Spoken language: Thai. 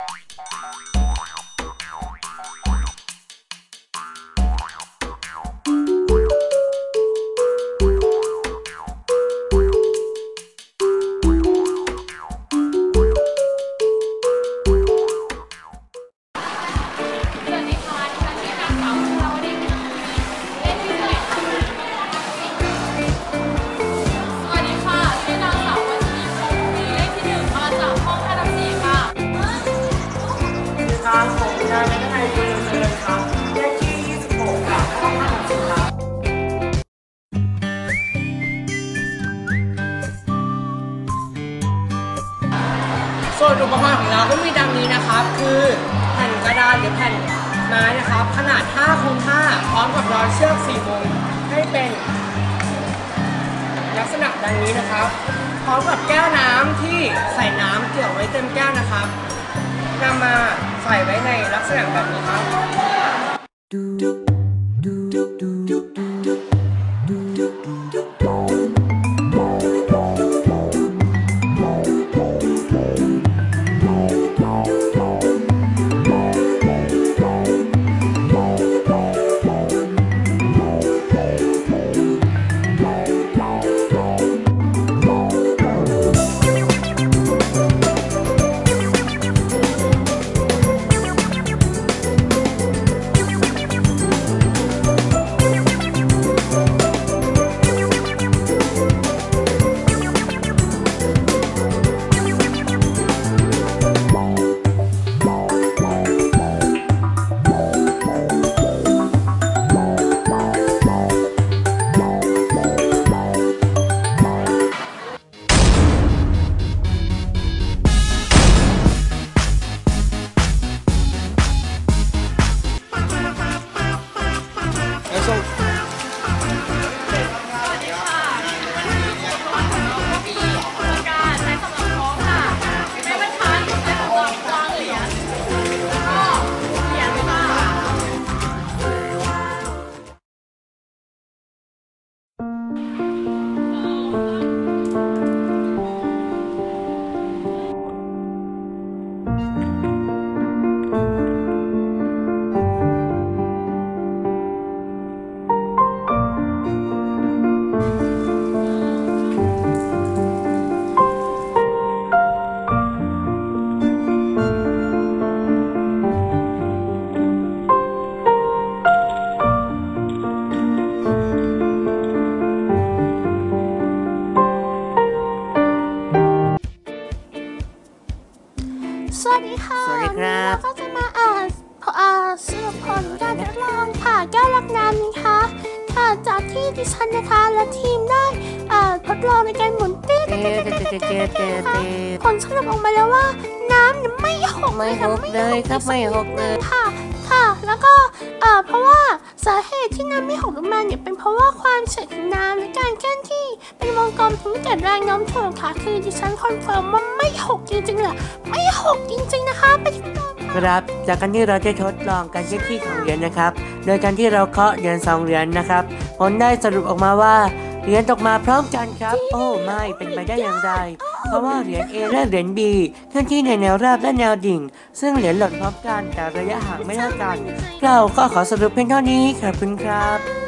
Bye. ส่วนอุปกรณ์ของเราก็มีดังนี้นะครับ คือแผ่นกระดานหรือแผ่นไม้นะครับ ขนาด5คูณ5พร้อมกับร้อยเชือก4มุมให้เป็นลักษณะดังนี้นะครับ พร้อมกับแก้วน้ำที่ใส่น้ำเกี่ยวไว้เต็มแก้วนะครับนำมาใส่ไว้ในลักษณะแบบนี้ครับ ค่ะสวัสดีครับ วันนี้เราก็จะมาอ่านผลอ่าสรุปผลการทดลองผ่าแก้วรักน้ำนะคะค่ะจากที่ดิฉันนะคะและทีมได้อ่าทดลองในการหมุนเต้เต้เต้เต้เต้เต้เต้นะคะผลสรุปออกมาแล้วว่าน้ำเนี่ยไม่หกไม่ค่ะหกเลยครับไม่หกเลยค่ะค่ะ แล้วก็เอ่ สาเหตุที่น้ำไม่หกลงมาเนี่ยเป็นเพราะว่าความเฉยของน้ำและการเคลื่อนที่ เป็นวงกลมถึงเกิดแรงโน้มถ่วงค่ะคือดิฉันคอนเฟิร์มว่าไม่หกจริงๆแหละไม่หกจริง ๆนะคะไปครับจากการที่เราจะทดลองการเคลื่อนที่ของเหรียญนะครับ โดยการที่เราเคาะเหรียญสองเหรียญนะครับ ผลได้สรุปออกมาว่าเหรียญตกมาพร้อมกันครับ โอ้ไม่เป็นไปได้อย่างไร เพราะว่าเหรียญ A และเหรียญ B เคลื่อนที่ในแนวราบและแนวดิ่ง ซึ่งเหรียญหล่นพร้อมกันแต่ระยะห่างไม่เท่ากัน เราก็ขอสรุปเพียงเท่านี้ขอบคุณครับ